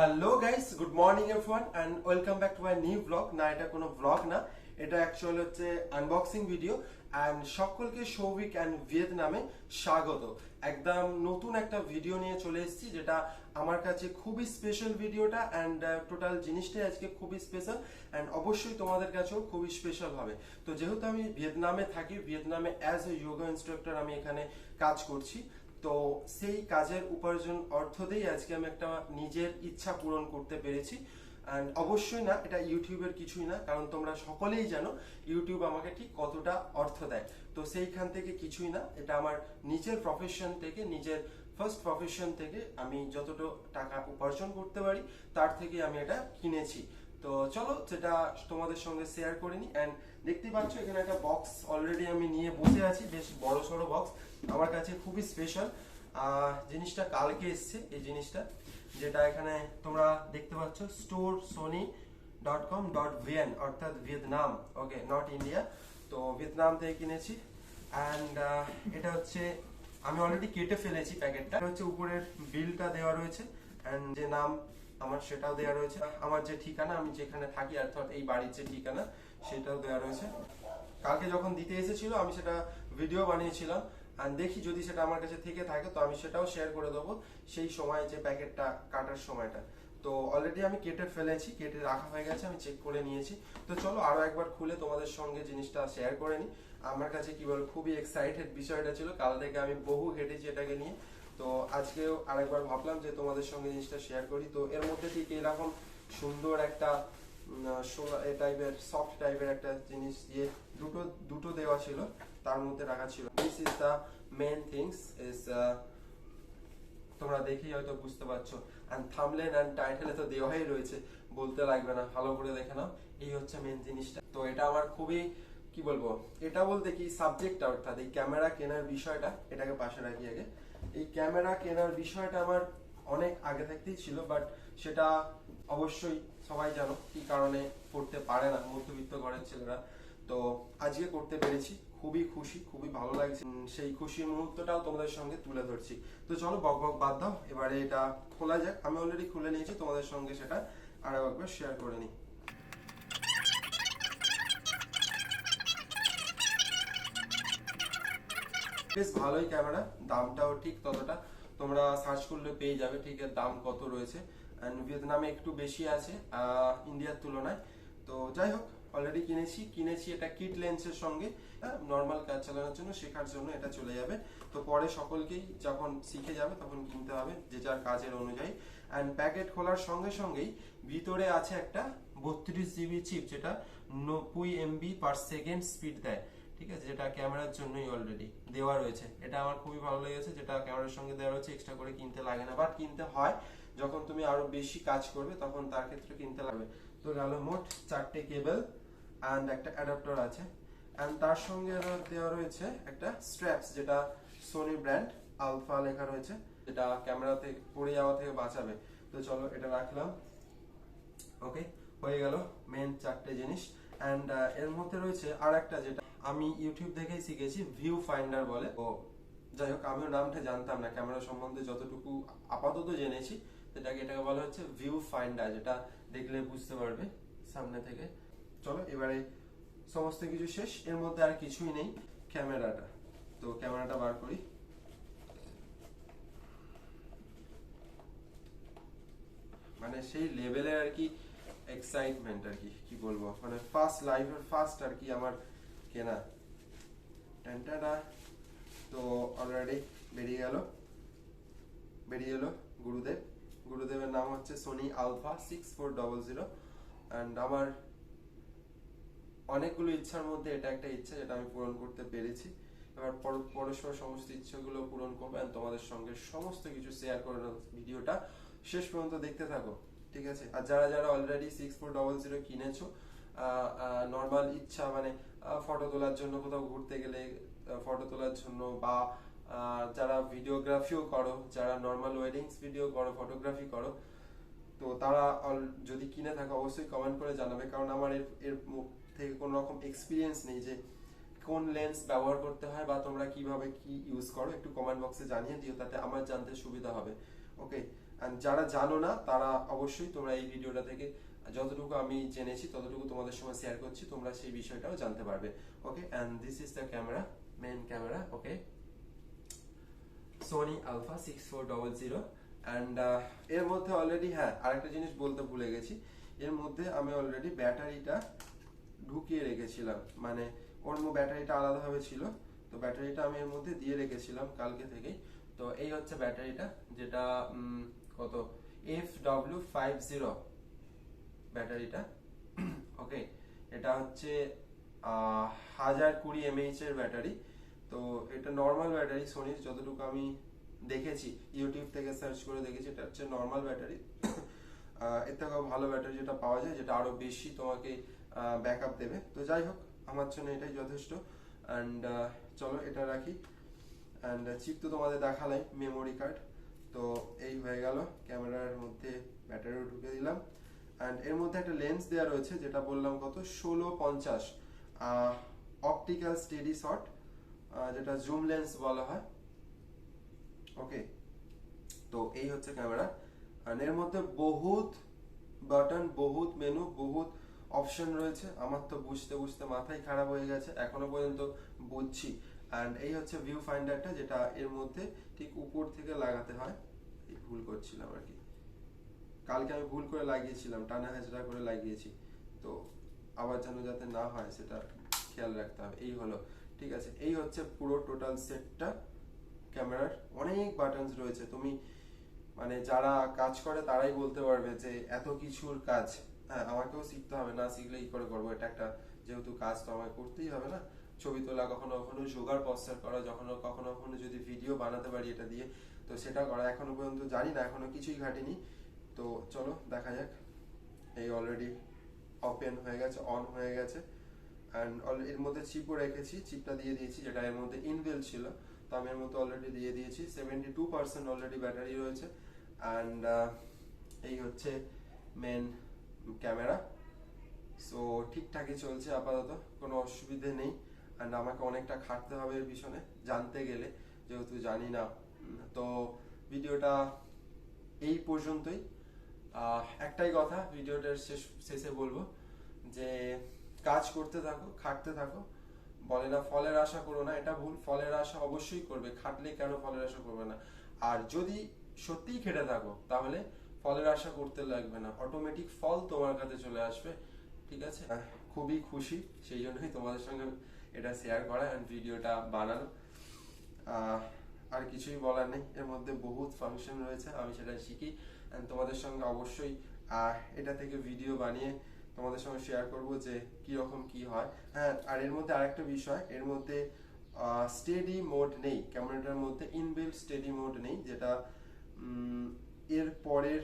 Hello guys good morning everyone and welcome back to my new blog না, এটা কোনো blog না, এটা অ্যাকচুয়াল হচ্ছে আনবক্সিং ভিডিও এন্ড সকলকে সৌভিক এন্ড ভিয়েতনামে স্বাগত। একদম নতুন একটা ভিডিও নিয়ে চলে এসেছি, যেটা আমার কাছে খুবই স্পেশাল ভিডিওটা এন্ড টোটাল জিনিসটাই আজকে খুবই স্পেশাল এন্ড অবশ্যই তোমাদের কাছেও খুবই স্পেশাল হবে। তো যেহেতু আমি ভিয়েতনামে থাকি, ভিয়েতনামে অ্যাজ এ যোগা ইনস্ট্রাক্টর আমি এখানে কাজ করছি তো সেই কাজের উপার্জন অর্থ দিয়েই আজকে আমি একটা নিজের ইচ্ছা পূরণ করতে পেরেছি। অ্যান্ড অবশ্যই না, এটা ইউটিউবের কিছুই না, কারণ তোমরা সকলেই জানো ইউটিউব আমাকে ঠিক কতটা অর্থ দেয়। তো সেইখান থেকে কিছুই না, এটা আমার নিজের প্রফেশন থেকে, নিজের ফার্স্ট প্রফেশন থেকে আমি যতটা টাকা উপার্জন করতে পারি, তার থেকে আমি এটা কিনেছি। তো চলো, যেটা তোমাদের সঙ্গে শেয়ার করে নি অ্যান্ড দেখতেই পাচ্ছ, এখানে একটা বক্স অলরেডি আমি নিয়ে বসে আছি, বেশ বড় সড়ো বক্স আমার কাছে খুবই স্পেশাল জিনিসটা কালকে এসছে, এই জিনিসটা, যেটা এখানে তোমরা দেখতে পাচ্ছ store Sony dot com dot ভিয়েন অর্থাৎ ভিয়েতনাম ওকে নট ইন্ডিয়া তো ভিয়েতনাম থেকে কিনেছি অ্যান্ড এটা হচ্ছে, আমি অলরেডি কেটে ফেলেছি প্যাকেটটা। হচ্ছে উপরের বিলটা দেওয়া রয়েছে অ্যান্ড যে নাম আমার সেটাও দেওয়া রয়েছে। আমার যে ঠিকানা, আমি যেখানে থাকি, অর্থাৎ এই বাড়ির যে ঠিকানা, সেটাও দেওয়া রয়েছে। কালকে যখন দিতে এসেছিল, আমি সেটা ভিডিও বানিয়েছিলাম। আর দেখি যদি সেটা আমার কাছে থেকে থাকে, তো আমি সেটাও শেয়ার করে দেবো সেই সময় যে প্যাকেটটা কাটার সময়টা। তো অলরেডি আমি কেটে ফেলেছি, কেটে রাখা হয়ে গেছে, আমি চেক করে নিয়েছি। তো চলো আরও একবার খুলে তোমাদের সঙ্গে জিনিসটা শেয়ার করে নিই। আমার কাছে কি বল, খুবই এক্সাইটেড বিষয়টা ছিল। কাল থেকে আমি বহু ঘেটেছি এটাকে নিয়ে। তো আজকেও আরেকবার ভাবলাম যে তোমাদের সঙ্গে জিনিসটা শেয়ার করি। তো এর মধ্যে ঠিক এরকম সুন্দর একটা এই টাইপের সফট টাইপের একটা জিনিস দিয়ে দুটো দুটো দেওয়া ছিল, তার মধ্যে রাখা ছিল। This is the main things is তোমরা দেখেই হয়তো বুঝতে পারছ। এন্ড থামলেন এন্ড টাইটেলে তো দেওয়াই রয়েছে, বলতে লাগবে না, ভালো করে দেখে নাও। এই হচ্ছে মেন জিনিসটা। তো এটা আমার খুবই, কি বলব, এটা বলতে কি সাবজেক্টটা অর্থাৎ এই ক্যামেরা কেনার বিষয়টা, এটাকে পাশে রাখি আগে। এই ক্যামেরা কেনার বিষয়টা আমার অনেক আগে থাকতেই ছিল বাট সেটা অবশ্যই সবাই জানো কি কারণে করতে পারে না মধ্যবিত্ত ঘরের ছেলেরা। তো আজকে করতে পেরেছি, খুবই খুশি, খুবই ভালো লাগছে। সেই খুশির মুহূর্তটাও তোমাদের সঙ্গে তুলে ধরছি। তো চলো, বক বক বাদ দাও, এবারে এটা খোলা যাক। আমি অলরেডি খুলে নিয়েছি, তোমাদের সঙ্গে সেটা আরও একবার শেয়ার করে নিই। বেশ ভালোই ক্যামেরা দামটাও ঠিক ততটা। তোমরা সার্চ করলে পেয়ে যাবে, ঠিক এর দাম কত রয়েছে। এন্ড ভিয়েতনামে একটু বেশি আছে ইন্ডিয়ার তুলনায়। তো যাই হোক অলরেডি কিনেছি কিনেছি এটা কিট লেন্সের সঙ্গে। নর্মাল কাজ চালানোর জন্য, শেখার জন্য এটা চলে যাবে। তো পরে সকলকেই যখন শিখে যাবে, তখন কিনতে হবে, যে যার কাজের অনুযায়ী। অ্যান্ড প্যাকেট খোলার সঙ্গে সঙ্গেই ভিতরে আছে একটা বত্রিশ জিবি চিপ যেটা নব্বই এমবি পার সেকেন্ড স্পিড দেয়। ঠিক আছে? যেটা ক্যামেরার জন্যই অলরেডি দেওয়া রয়েছে। এটা আমার খুবই ভালো লেগেছে, যেটা ক্যামেরার সঙ্গে দেওয়া রয়েছে এক্সট্রা করে কিনতে লাগে না। বাট কিনতে হয়, যখন তুমি আরও বেশি কাজ করবে, তখন তার ক্ষেত্রে কিনতে লাগবে। তো গেল মোট চারটে কেবল অ্যান্ড একটা অ্যাডাপ্টার আছে। অ্যান্ড তার সঙ্গে দেওয়া রয়েছে একটা স্ট্র্যাপস যেটা সোনি ব্র্যান্ড আলফা লেখা রয়েছে, যেটা ক্যামেরাতে পড়ে যাওয়া থেকে বাঁচাবে। তো চলো এটা রাখলাম। ওকে হয়ে গেল মেন চারটে জিনিস। অ্যান্ড এর মধ্যে রয়েছে আর একটা যেটা আমি ইউটিউব দেখেই শিখেছি ভিউ ফাইন্ডার বলে। ও যাই হোক, আমিও নামটা জানতাম না, ক্যামেরা সম্বন্ধে যতটুকু আপাতত জেনেছি, সেটাকে এটাকে বলা হচ্ছে ভিউ ফাইন্ডার যেটা দেখলে বুঝতে পারবে সামনে থেকে। চলো, এবারে সমস্ত কিছু শেষ, এর মধ্যে আর কিছুই নেই, ক্যামেরাটা। তো ক্যামেরাটা বার করি। মানে সেই লেভেলের আর কি এক্সাইটমেন্ট আর কি কি বলব? মানে ফার্স্ট লাইফের ফার্স্ট আর কি আমার কেনা। ট্যান্টাডা তো অলরেডি বেরিয়ে গেল। বেরিয়ে এলো গুরুদেব। গুরুদেবের নাম হচ্ছে Sony alpha six four double zero and আমার অনেকগুলো ইচ্ছার মধ্যে এটা একটা ইচ্ছা যেটা আমি পূরণ করতে পেরেছি। এবার পর- পরস্পর সমস্ত ইচ্ছাগুলো পূরণ করব and তোমাদের সঙ্গে সমস্ত কিছু শেয়ার করে ভিডিওটা। শেষ পর্যন্ত দেখতে থাকো, ঠিক আছে? আর যারা যারা already six four double zero কিনেছো নর্মাল ইচ্ছা মানে ফটো তোলার জন্য কোথাও ঘুরতে গেলে ফটো তোলার জন্য বা যারা ভিডিওগ্রাফিও করো, যারা নর্মাল ওয়েডিংস ভিডিও করো ফটোগ্রাফি করো, তো তারা যদি কিনে থাকো, অবশ্যই কমেন্ট করে জানাবে। কারণ আমার এর এর থেকে কোনো রকম এক্সপিরিয়েন্স নেই যে কোন লেন্স ব্যবহার করতে হয় বা তোমরা কীভাবে কি ইউজ করো। একটু কমেন্ট বক্সে জানিয়ে দিও, তাতে আমার জানতে সুবিধা হবে। ওকে And যারা জানো না, তারা অবশ্যই তোমরা এই ভিডিওটা থেকে যতটুকু আমি জেনেছি, ততটুকু তোমাদের সঙ্গে শেয়ার করছি, তোমরা সেই বিষয়টাও জানতে পারবে। Okay and this is the camera main camera okay Sony alpha six four double zero and এর মধ্যে অলরেডি হ্যাঁ আরেকটা জিনিস বলতে ভুলে গেছি। এর মধ্যে আমি অলরেডি ব্যাটারিটা ঢুকিয়ে রেখেছিলাম। মানে ওর ব্যাটারিটা আলাদাভাবে ছিল, তো ব্যাটারিটা আমি এর মধ্যে দিয়ে রেখেছিলাম কালকে থেকেই। তো এই হচ্ছে ব্যাটারিটা, যেটা কত? এফ ডব্লিউ ফাইভ জিরো ব্যাটারিটা। ওকে এটা হচ্ছে হাজার কুড়ি এমএইচ এর ব্যাটারি। তো এটা নর্মাল ব্যাটারি সোনির যতটুকু আমি দেখেছি ইউটিউব থেকে সার্চ করে দেখেছি, এটা হচ্ছে নর্মাল ব্যাটারি। এর থেকেও ভালো ব্যাটারি যেটা পাওয়া যায়, যেটা আরও বেশি তোমাকে ব্যাকআপ দেবে। তো যাই হোক, আমার জন্য এটাই যথেষ্ট। অ্যান্ড চলো এটা রাখি। অ্যান্ড চিপ তো তোমাদের দেখালাই মেমোরি কার্ড তো এই হয়ে গেল, ক্যামেরার মধ্যে ব্যাটারিও ঢুকে দিলাম। অ্যান্ড এর মধ্যে একটা লেন্স দেওয়া রয়েছে, যেটা বললাম কত? ষোলো পঞ্চাশ। অপটিক্যাল স্টেডি শট যেটা জুম লেন্স বলা হয়। ওকে তো এই হচ্ছে ক্যামেরা। অ্যান্ড এর মধ্যে বহুত বাটন বহুত মেনু বহুত অপশন রয়েছে। আমার তো বুঝতে বুঝতে মাথায় খারাপ হয়ে গেছে। এখনও পর্যন্ত বুঝছি। অ্যান্ড এই হচ্ছে ভিউ ফাইন্ডারটা যেটা এর মধ্যে ঠিক উপর থেকে লাগাতে হয়। এই ভুল করছিলাম আর কি। কালকে আমি ভুল করে লাগিয়েছিলাম, টানা হাজরা করে লাগিয়েছি। তো আবার যেন যাতে না হয় সেটা খেয়াল রাখতে হবে। এই হলো। ঠিক আছে, এই হচ্ছে পুরো টোটাল সেটটা ক্যামেরার অনেক বাটনস রয়েছে। তুমি মানে যারা কাজ করে তারাই বলতে পারবে যে এত কিছুর কাজ। হ্যাঁ আমাকেও শিখতে হবে। না শিখলে কি করে করব? এটা একটা যেহেতু কাজ তো আমায় করতেই হবে না। ছবি তোলা, কখনো কখনো জোগাড় পস্টার করা যখন কখনো কখনো যদি ভিডিও বানাতে পারি এটা দিয়ে, তো সেটা করা। এখনও পর্যন্ত জানি না, এখনও কিছুই ঘাটিনি। তো চলো, দেখা যাক। এই অলরেডি ওপেন হয়ে গেছে অন হয়ে গেছে। অ্যান্ড এর মধ্যে চিপও রেখেছি চিপটা দিয়ে দিয়েছি, যেটা এর মধ্যে ইনবিল ছিল। তো আমি এর মধ্যে অলরেডি দিয়ে দিয়েছি seventy two percent already battery রয়েছে অ্যান্ড এই হচ্ছে মেন ক্যামেরা সো ঠিকঠাকই চলছে, আপাতত, কোনো অসুবিধে নেই। অ্যান্ড আমাকে অনেকটা খাটতে হবে এর পিছনে, জানতে গেলে, যেহেতু জানি না। তো ভিডিওটা এই পর্যন্তই। একটাই কথা, ভিডিওটার শেষ, শেষে বলব যে, কাজ করতে থাকো, খাটতে থাকো। বলে না, ফলের আশা করো না, এটা ভুল। ফলের আশা অবশ্যই করবে। খাটলে কেন ফলের আশা করবে না? আর যদি সত্যিই খেটে থাকো, তাহলে ফলের আশা করতে লাগবে না। অটোমেটিক ফল তোমার কাছে চলে আসবে, ঠিক আছে? খুবই খুশি, সেই জন্যই তোমাদের সঙ্গে এটা শেয়ার করা অ্যান্ড ভিডিওটা বানানো। আর কিছুই বলার নেই। এর মধ্যে বহুত ফাংশন রয়েছে, আমি সেটা শিখি। And তোমাদের সঙ্গে অবশ্যই এটা থেকে ভিডিও বানিয়ে তোমাদের সঙ্গে শেয়ার করব যে কি রকম কি হয়। হ্যাঁ আর এর মধ্যে আরেকটা বিষয়, এর মধ্যে স্টেডি মোড নেই। ক্যামেরাটার মধ্যে? ইনবিল্ট স্টেডি মোড নেই, যেটা এর পরের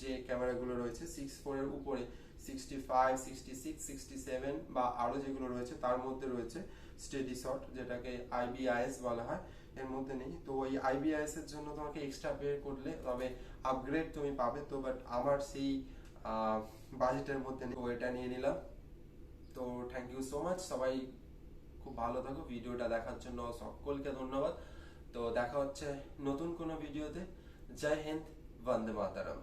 যে ক্যামেরাগুলো রয়েছে সিক্স ফোরের উপরে sixty five sixty six sixty seven বা আরও যেগুলো রয়েছে, তার মধ্যে রয়েছে স্টেডি শট, যেটাকে আইবিআইএস বলা হয়। এর মধ্যে নেই। তো ওই আইবিআইএস এর জন্য তোমাকে এক্সট্রা পে করলে, তবে আপগ্রেড তুমি পাবে। তো বাট আমার সেই বাজেটের মধ্যে নেই। নিয়ে নিলাম। তো থ্যাংক ইউ সো মাচ সবাই খুব ভালো থাকো। ভিডিওটা দেখার জন্য সকলকে ধন্যবাদ। তো দেখা হচ্ছে নতুন কোনো ভিডিওতে। জয় হিন্দ, বন্দে মাতারাম।